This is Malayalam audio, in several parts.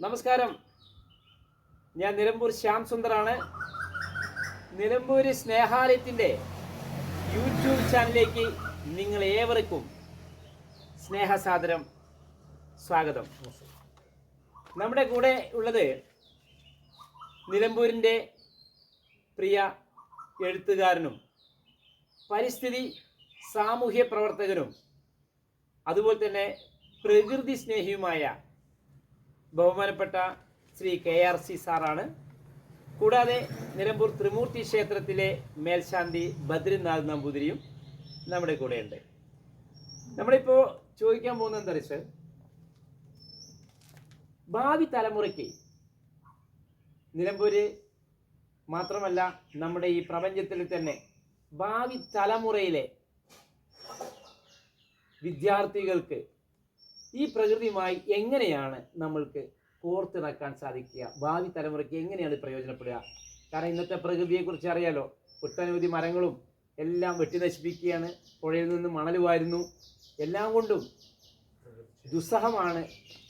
നമസ്കാരം. ഞാൻ നിലമ്പൂർ ശ്യാം സുന്ദറാണ്. നിലമ്പൂർ സ്നേഹാലയത്തിന്റെ യൂട്യൂബ് ചാനലിലേക്ക് നിങ്ങൾ ഏവർക്കും സ്നേഹസാദരം സ്വാഗതം. നമ്മുടെ കൂടെ ഉള്ളത് നിലമ്പൂരിന്റെ പ്രിയ എഴുത്തുകാരനും പരിസ്ഥിതി സാമൂഹ്യ പ്രവർത്തകനും അതുപോലെ തന്നെ പ്രകൃതി സ്നേഹിയുമായ ബഹുമാനപ്പെട്ട ശ്രീ കെ ആർ സി സാറാണ്. കൂടാതെ നിലമ്പൂർ ത്രിമൂർത്തി ക്ഷേത്രത്തിലെ മേൽശാന്തി ബദ്രിനാഥ് നമ്പൂതിരിയും നമ്മുടെ കൂടെയുണ്ട്. നമ്മളിപ്പോൾ ചോദിക്കാൻ പോകുന്ന എന്താ വെച്ചാൽ ഭാവി തലമുറയ്ക്ക് നിലമ്പൂര് മാത്രമല്ല നമ്മുടെ ഈ പ്രപഞ്ചത്തിൽ തന്നെ ഭാവി തലമുറയിലെ വിദ്യാർത്ഥികൾക്ക് ഈ പ്രകൃതിയുമായി എങ്ങനെയാണ് നമ്മൾക്ക് കോർത്തിണക്കാൻ സാധിക്കുക? ഭാവി തലമുറയ്ക്ക് എങ്ങനെയാണ് പ്രയോജനപ്പെടുക? കാരണം ഇന്നത്തെ പ്രകൃതിയെക്കുറിച്ച് അറിയാലോ ഒട്ടനവധി മരങ്ങളും എല്ലാം വെട്ടി നശിപ്പിക്കുകയാണ് പുഴയിൽ നിന്ന് മണൽ വാരുന്നു. എല്ലാം കൊണ്ടും ദുസ്സഹമാണ്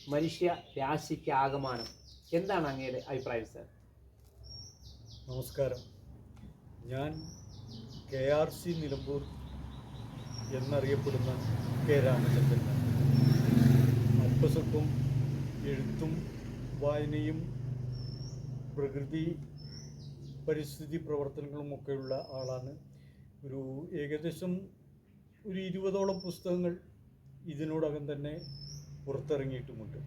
മനുഷ്യ രാശിക്ക് ആകമാനം എന്താണ് അങ്ങയുടെ അഭിപ്രായം സാർ? നമസ്കാരം. ഞാൻ കെ ആർ സി നിലമ്പൂർ എന്നറിയപ്പെടുന്ന കെ രാമചന്ദ്രൻ. അല്പസ്വല്പം എഴുത്തും വായനയും പ്രകൃതി പരിസ്ഥിതി പ്രവർത്തനങ്ങളും ഒക്കെയുള്ള ആളാണ്. ഒരു ഏകദേശം ഒരു ഇരുപതോളം പുസ്തകങ്ങൾ ഇതിനോടകം തന്നെ പുറത്തിറങ്ങിയിട്ടുമുണ്ട്.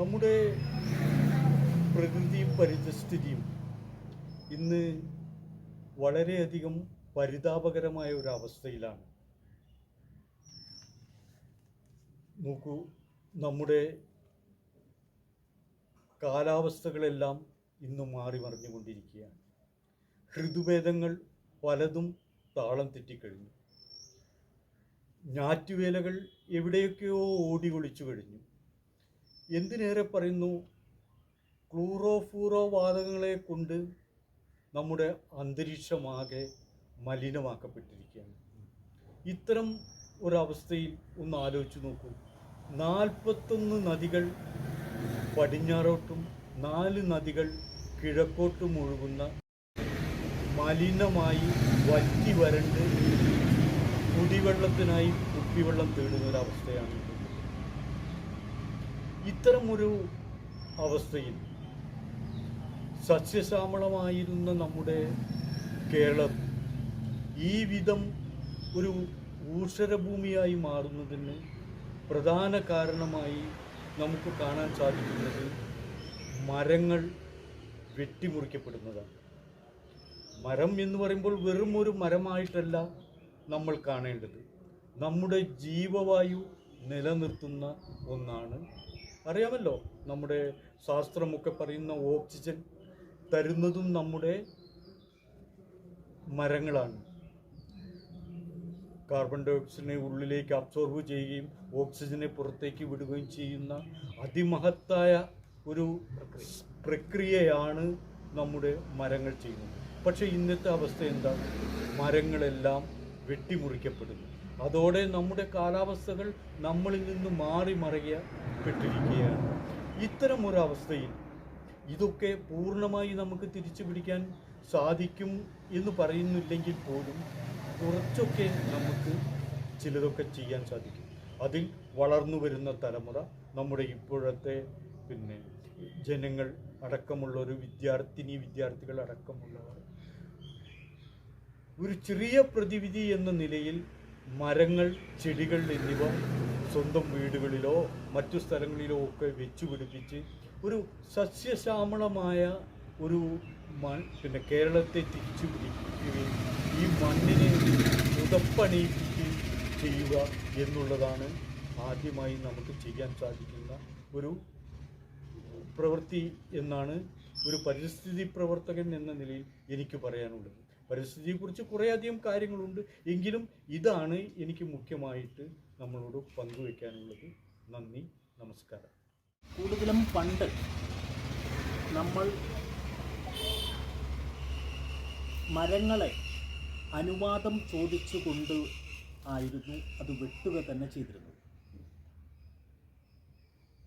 നമ്മുടെ പ്രകൃതിയും പരിതസ്ഥിതിയും ഇന്ന് വളരെയധികം പരിതാപകരമായ ഒരു അവസ്ഥയിലാണ്. നോക്കൂ നമ്മുടെ കാലാവസ്ഥകളെല്ലാം ഇന്ന് മാറി മറിഞ്ഞുകൊണ്ടിരിക്കുകയാണ്. ഋതുഭേദങ്ങൾ പലതും താളം തെറ്റിക്കഴിഞ്ഞു. ഞാറ്റുവേലകൾ എവിടെയൊക്കെയോ ഓടി ഒളിച്ചു കഴിഞ്ഞു. എന്തിനേറെ പറയുന്നു? ക്ലൂറോഫൂറോ വാതകങ്ങളെ കൊണ്ട് നമ്മുടെ അന്തരീക്ഷമാകെ മലിനമാക്കപ്പെട്ടിരിക്കുകയാണ്. ഇത്തരം ഒരവസ്ഥയിൽ ഒന്ന് ആലോചിച്ച് നോക്കൂ. നാൽപ്പത്തൊന്ന് നദികൾ പടിഞ്ഞാറോട്ടും നാല് നദികൾ കിഴക്കോട്ടും ഒഴുകുന്ന മലിനമായി വറ്റി വരണ്ട് കുടിവെള്ളത്തിനായി കുപ്പിവെള്ളം തേടുന്ന ഒരവസ്ഥയാണ് ഇത്തരമൊരു ഇത്തരം ഒരു അവസ്ഥയിൽ സസ്യശ്യാമളമായിരുന്ന നമ്മുടെ കേരളം ഈ വിധം ഒരു ഊഷരഭൂമിയായി മാറുന്നതിന് പ്രധാന കാരണമായി നമുക്ക് കാണാൻ സാധിക്കുന്നത് മരങ്ങൾ വെട്ടിമുറിക്കപ്പെടുന്നതാണ്. മരം എന്ന് പറയുമ്പോൾ വെറും ഒരു മരമായിട്ടല്ല നമ്മൾ കാണേണ്ടത്. നമ്മുടെ ജീവവായു നിലനിർത്തുന്ന ഒന്നാണ്. അറിയാമല്ലോ നമ്മുടെ ശാസ്ത്രമൊക്കെ പറയുന്ന ഓക്സിജൻ തരുന്നതും നമ്മുടെ മരങ്ങളാണ്. കാർബൺ ഡയോക്സൈഡിനെ ഉള്ളിലേക്ക് അബ്സോർബ് ചെയ്യുകയും ഓക്സിജനെ പുറത്തേക്ക് വിടുകയും ചെയ്യുന്ന അതിമഹത്തായ ഒരു പ്രക്രിയയാണ് നമ്മുടെ മരങ്ങൾ ചെയ്യുന്നത്. പക്ഷേ ഇന്നത്തെ അവസ്ഥ എന്താണ് മരങ്ങളെല്ലാം വെട്ടിമുറിക്കപ്പെടുന്നു. അതോടെ നമ്മുടെ കാലാവസ്ഥകൾ നമ്മളിൽ നിന്ന് മാറി മറിയപ്പെട്ടിരിക്കുകയാണ്. ഇത്തരം ഒരു അവസ്ഥയിൽ ഇതൊക്കെ പൂർണമായി നമുക്ക് തിരിച്ചു പിടിക്കാൻ സാധിക്കും എന്ന് പറയുന്നില്ലെങ്കിൽ പോലും കുറച്ചൊക്കെ നമുക്ക് ചിലതൊക്കെ ചെയ്യാൻ സാധിക്കും. അതിൽ വളർന്നു വരുന്ന തലമുറ നമ്മുടെ ഇപ്പോഴത്തെ പിന്നെ ജനങ്ങൾ അടക്കമുള്ള ഒരു വിദ്യാർത്ഥിനി വിദ്യാർത്ഥികൾ അടക്കമുള്ളവർ. ഒരു ചെറിയ പ്രതിവിധി എന്ന നിലയിൽ മരങ്ങൾ ചെടികൾ എന്നിവ സ്വന്തം വീടുകളിലോ മറ്റു സ്ഥലങ്ങളിലോ ഒക്കെ വെച്ചു പിടിപ്പിച്ച് ഒരു സസ്യശ്യാമളമായ ഒരു പിന്നെ കേരളത്തെ തിരിച്ചു പിടിക്കുകയും ഈ മണ്ണിനെ ഉതപ്പണിയിപ്പിക്കുകയും ചെയ്യുക എന്നുള്ളതാണ് ആദ്യമായി നമുക്ക് ചെയ്യാൻ സാധിക്കുന്ന ഒരു പ്രവൃത്തി എന്നാണ് ഒരു പരിസ്ഥിതി പ്രവർത്തകൻ എന്ന നിലയിൽ എനിക്ക് പറയാനുള്ളത്. പരിസ്ഥിതിയെക്കുറിച്ച് കുറേയധികം കാര്യങ്ങളുണ്ട്. എങ്കിലും ഇതാണ് എനിക്ക് മുഖ്യമായിട്ട് നമ്മളോട് പങ്കുവയ്ക്കാനുള്ളത് നന്ദി നമസ്കാരം. കൂടുതലും പണ്ട് നമ്മൾ മരങ്ങളെ അനുവാദം ചോദിച്ചുകൊണ്ട് ആയിരുന്നു അത് വെട്ടുക തന്നെ ചെയ്തിരുന്നത്.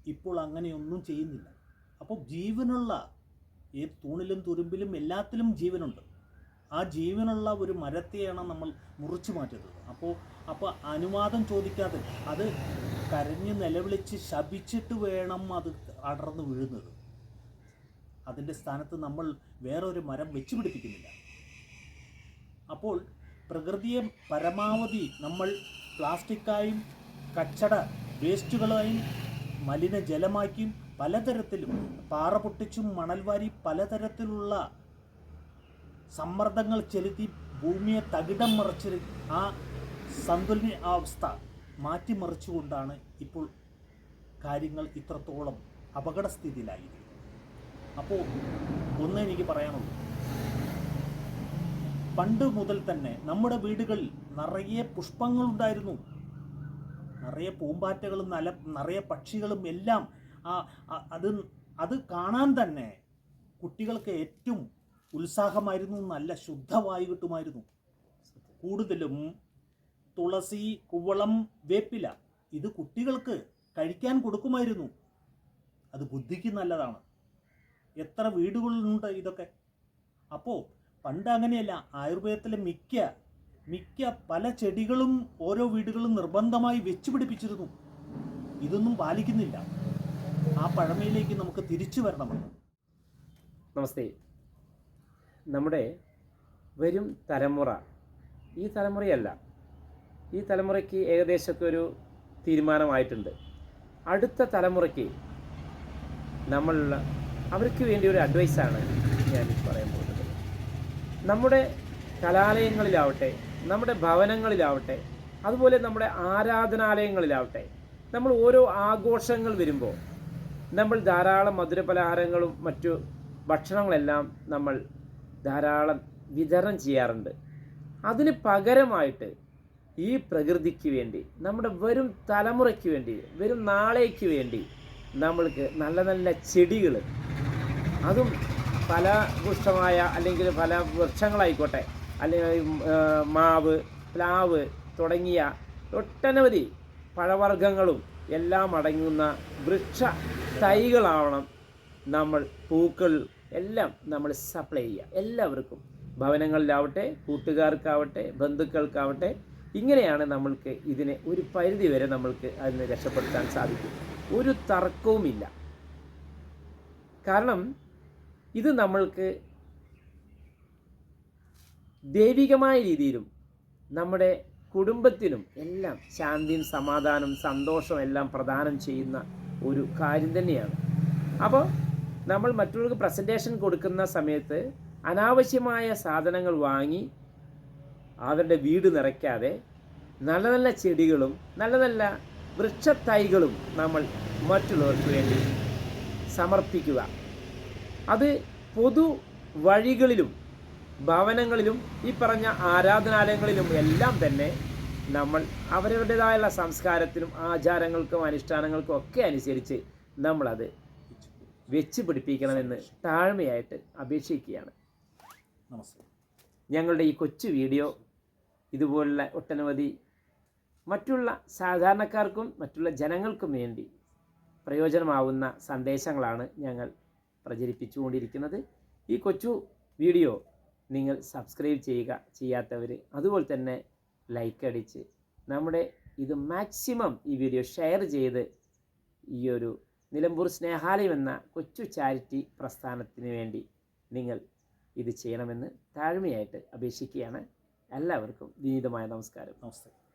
ഇപ്പോൾ അങ്ങനെയൊന്നും ചെയ്യുന്നില്ല. അപ്പോൾ ജീവനുള്ള ഈ തൂണിലും തുരുമ്പിലും എല്ലാത്തിലും ജീവനുണ്ട്. ആ ജീവനുള്ള ഒരു മരത്തെയാണ് നമ്മൾ മുറിച്ചു മാറ്റിയത്. അപ്പോൾ അപ്പോൾ അനുവാദം ചോദിക്കാതെ അത് കരഞ്ഞ് നിലവിളിച്ച് ശപിച്ചിട്ട് വേണം അത് അടർന്നു വീഴുന്നത്. അതിന്റെ സ്ഥാനത്ത് നമ്മൾ വേറൊരു മരം വെച്ച് പിടിപ്പിക്കുന്നില്ല അപ്പോൾ പ്രകൃതിയെ പരമാവധി നമ്മൾ പ്ലാസ്റ്റിക്കായും കച്ചട വേസ്റ്റുകളായും മലിനജലമാക്കിയും പലതരത്തിലും പാറ പൊട്ടിച്ചും മണൽ വാരി പലതരത്തിലുള്ള സമ്മർദ്ദങ്ങൾ ചെലുത്തി ഭൂമിയെ തകിടം മറിച്ച് ആ സന്തുലന അവസ്ഥ മാറ്റിമറിച്ചുകൊണ്ടാണ് ഇപ്പോൾ കാര്യങ്ങൾ ഇത്രത്തോളം അപകടസ്ഥിതിയിലായിരിക്കുന്നത്. അപ്പോൾ ഒന്ന് എനിക്ക് പറയാനുള്ളൂ. പണ്ട് മുതൽ തന്നെ നമ്മുടെ വീടുകളിൽ നിറയെ പുഷ്പങ്ങളുണ്ടായിരുന്നു. നിറയെ പൂമ്പാറ്റകളും നല നിറയെ പക്ഷികളും എല്ലാം ആ- അത് അത് കാണാൻ തന്നെ കുട്ടികൾക്ക് ഏറ്റവും ഉത്സാഹമായിരുന്നു നല്ല ശുദ്ധവായു കിട്ടുമായിരുന്നു. കൂടുതലും തുളസി കുവളം വേപ്പില ഇത് കുട്ടികൾക്ക് കഴിക്കാൻ കൊടുക്കുമായിരുന്നു. അത് ബുദ്ധിക്ക് നല്ലതാണ്. എത്ര വീടുകളിലുണ്ട് ഇതൊക്കെ? അപ്പോൾ പണ്ട് അങ്ങനെയല്ല. ആയുർവേദത്തിലെ മിക്ക മിക്ക പല ചെടികളും ഓരോ വീടുകളും നിർബന്ധമായി വെച്ചു പിടിപ്പിച്ചിരുന്നു. ഇതൊന്നും പാലിക്കുന്നില്ല. ആ പഴമയിലേക്ക് നമുക്ക് തിരിച്ചു വരണമെന്ന് നമസ്തേ. നമ്മുടെ വരും തലമുറ ഈ തലമുറയല്ല ഈ തലമുറയ്ക്ക് ഏകദേശമൊക്കെ ഒരു തീരുമാനമായിട്ടുണ്ട്. അടുത്ത തലമുറയ്ക്ക് നമ്മൾ അവർക്ക് വേണ്ടി ഒരു അഡ്വൈസാണ് ഞാൻ പോകുന്നത് നമ്മുടെ കലാലയങ്ങളിലാവട്ടെ നമ്മുടെ ഭവനങ്ങളിലാവട്ടെ അതുപോലെ നമ്മുടെ ആരാധനാലയങ്ങളിലാവട്ടെ നമ്മൾ ഓരോ ആഘോഷങ്ങൾ വരുമ്പോൾ നമ്മൾ ധാരാളം മധുരപലഹാരങ്ങളും മറ്റു ഭക്ഷണങ്ങളെല്ലാം നമ്മൾ ധാരാളം വിതരണം ചെയ്യാറുണ്ട്. അതിന് പകരമായിട്ട് ഈ പ്രകൃതിക്ക് വേണ്ടി നമ്മുടെ വരും തലമുറയ്ക്ക് വേണ്ടി വരും നാളേക്ക് വേണ്ടി നമ്മൾക്ക് നല്ല നല്ല ചെടികൾ അതും പല പുഷ്ടമായ അല്ലെങ്കിൽ പല വൃക്ഷങ്ങളായിക്കോട്ടെ അല്ലെങ്കിൽ മാവ് പ്ലാവ് തുടങ്ങിയ ഒട്ടനവധി പഴവർഗങ്ങളും എല്ലാം അടങ്ങുന്ന വൃക്ഷ തൈകളാവണം നമ്മൾ പൂക്കൾ എല്ലാം നമ്മൾ സപ്ലൈ ചെയ്യുക. എല്ലാവർക്കും ഭവനങ്ങളിലാവട്ടെ കൂട്ടുകാർക്കാവട്ടെ ബന്ധുക്കൾക്കാവട്ടെ ഇങ്ങനെയാണ് നമ്മൾക്ക് ഇതിനെ ഒരു പരിധി വരെ നമ്മൾക്ക് അതിനെ രക്ഷപ്പെടുത്താൻ സാധിക്കും. ഒരു തർക്കവുമില്ല. കാരണം ഇത് നമ്മൾക്ക് ദൈവികമായ രീതിയിലും നമ്മുടെ കുടുംബത്തിനും എല്ലാം ശാന്തിയും സമാധാനം സന്തോഷവും എല്ലാം പ്രദാനം ചെയ്യുന്ന ഒരു കാര്യം തന്നെയാണ്. അപ്പോൾ നമ്മൾ മറ്റുള്ളവർക്ക് പ്രസന്റേഷൻ കൊടുക്കുന്ന സമയത്ത് അനാവശ്യമായ സാധനങ്ങൾ വാങ്ങി അവരുടെ വീട് നിറയ്ക്കാതെ നല്ല നല്ല ചെടികളും നല്ല നല്ല വൃക്ഷത്തൈകളും നമ്മൾ മറ്റുള്ളവർക്ക് വേണ്ടി സമർപ്പിക്കുക. അത് പൊതു വഴികളിലും ഭവനങ്ങളിലും ഈ പറഞ്ഞ ആരാധനാലയങ്ങളിലും എല്ലാം തന്നെ നമ്മൾ അവരവരുടേതായുള്ള സംസ്കാരത്തിനും ആചാരങ്ങൾക്കും അനുഷ്ഠാനങ്ങൾക്കും ഒക്കെ അനുസരിച്ച് നമ്മളത് വെച്ച് പിടിപ്പിക്കണമെന്ന് താഴ്മയായിട്ട് അപേക്ഷിക്കുകയാണ്. ഞങ്ങളുടെ ഈ കൊച്ചു വീഡിയോ ഇതുപോലുള്ള ഒട്ടനവധി മറ്റുള്ള സാധാരണക്കാർക്കും മറ്റുള്ള ജനങ്ങൾക്കും വേണ്ടി പ്രയോജനമാവുന്ന സന്ദേശങ്ങളാണ് ഞങ്ങൾ പ്രചരിപ്പിച്ചുകൊണ്ടിരിക്കുന്നത്. ഈ കൊച്ചു വീഡിയോ നിങ്ങൾ സബ്സ്ക്രൈബ് ചെയ്യുക ചെയ്യാത്തവർ അതുപോലെ തന്നെ ലൈക്ക് അടിച്ച് നമ്മുടെ ഇത് മാക്സിമം ഈ വീഡിയോ ഷെയർ ചെയ്ത് ഈ ഒരു നിലമ്പൂർ സ്നേഹാലയം എന്ന കൊച്ചു ചാരിറ്റി പ്രസ്ഥാനത്തിന് വേണ്ടി നിങ്ങൾ ഇത് ചെയ്യണമെന്ന് താഴ്മയായിട്ട് അപേക്ഷിക്കുകയാണ്. എല്ലാവർക്കും വിനീതമായ നമസ്കാരം. നമസ്തേ.